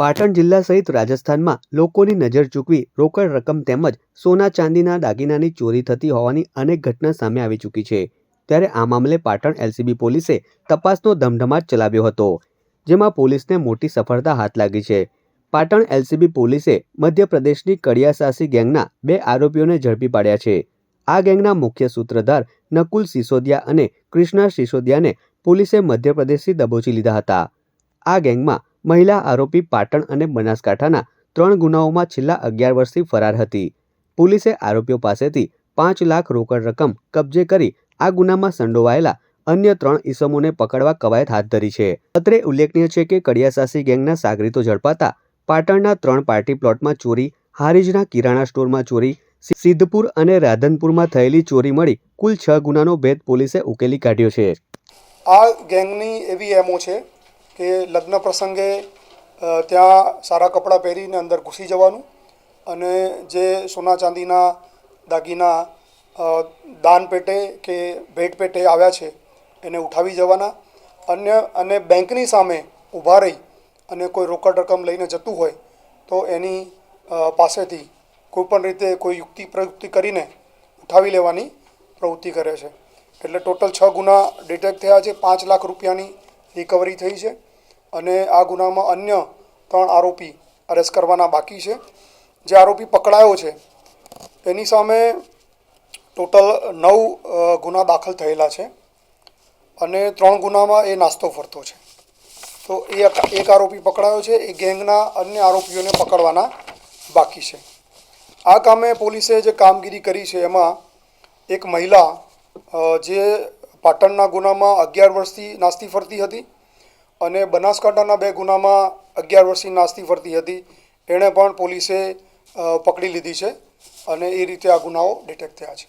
પાટણ જિલ્લા સહિત રાજસ્થાનમાં લોકોની નજર ચૂકવી રોકડ રકમ તેમજ સોના ચાંદીના દાગીનાની ચોરી થતી હોવાની અનેક ઘટના સામે આવી ચૂકી છે. ત્યારે આ મામલે પાટણ એલસીબી પોલીસે તપાસનો ધમધમાટ ચલાવ્યો હતો, જેમાં પોલીસને મોટી સફળતા હાથ લાગી છે. પાટણ એલસીબી પોલીસે મધ્યપ્રદેશની કડિયાસાસી ગેંગના બે આરોપીઓને ઝડપી પાડ્યા છે. આ ગેંગના મુખ્ય સૂત્રધાર નકુલ સિસોદિયા અને કૃષ્ણા સિસોદિયાને પોલીસે મધ્યપ્રદેશથી દબોચી લીધા હતા. આ ગેંગમાં મહિલા આરોપી પાટણ અને બનાસકાંઠાના ત્રણ ગુનાઓમાં છેલ્લા અગિયાર વર્ષથી ફરાર હતી. પોલીસે આરોપીઓ પાસેથી પાંચ લાખ રોકડ રકમ કબજે કરી આ ગુનામાં સંડોવાયેલા અન્ય ત્રણ ઇસમોને પકડવા કવાયત હાથ ધરી છે. અત્રે ઉલ્લેખનીય છે કે કડિયાસાસી ગેંગના સાગરીતો ઝડપાતા પાટણના ત્રણ પાર્ટી પ્લોટમાં ચોરી, હારીજના કિરાણા સ્ટોરમાં ચોરી સિદ્ધપુર અને રાધનપુરમાં થયેલી ચોરી મળી કુલ છ ગુનાનો ભેદ પોલીસે ઉકેલી કાઢ્યો છે. આ ગેંગની એવી એમો છે કે લગ્ન પ્રસંગે ત્યાં સારા કપડાં પહેરીને અંદર ઘૂસી જવાનું અને જે સોના ચાંદીના દાગીના દાન પેટે કે ભેટ પેટે આવ્યા છે, એને ઉઠાવી જવાના. અન્ય, અને બેંકની સામે ઊભા રહી અને કોઈ રોકડ રકમ લઈને જતું હોય, તો એની પાસેથી કોઈપણ રીતે કોઈ યુક્તિ પ્રયુક્તિ કરીને ઉઠાવી લેવાની પ્રવૃત્તિ કરે છે. એટલે ટોટલ છ ગુના ડિટેક્ટ થયા છે, પાંચ લાખ રૂપિયાની રિકવરી થઈ છે. અને આ ગુનામાં અન્ય ત્રણ આરોપી અરેસ્ટ કરવાના બાકી છે. જે આરોપી પકડાયો છે, એની સામે ટોટલ નવ ગુના દાખલ થયેલા છે અને ત્રણ ગુનામાં એ નાસ્તો ફરતો છે. તો એ એક આરોપી પકડાયો છે, એ ગેંગના અન્ય આરોપીઓને પકડવાના બાકી છે. આ કામે પોલીસે જે કામગીરી કરી છે, એમાં એક મહિલા જે પાટણના ગુનામાં અગિયાર વર્ષથી નાસ્તી ફરતી હતી અને બનાસકાંઠાના બે ગુનામાં અગિયાર વર્ષની નાસ્તી ફરતી હતી. એણે પણ પોલીસે પકડી લીધી છે અને એ રીતે આ ગુનાઓ ડિટેક્ટ થયા છે.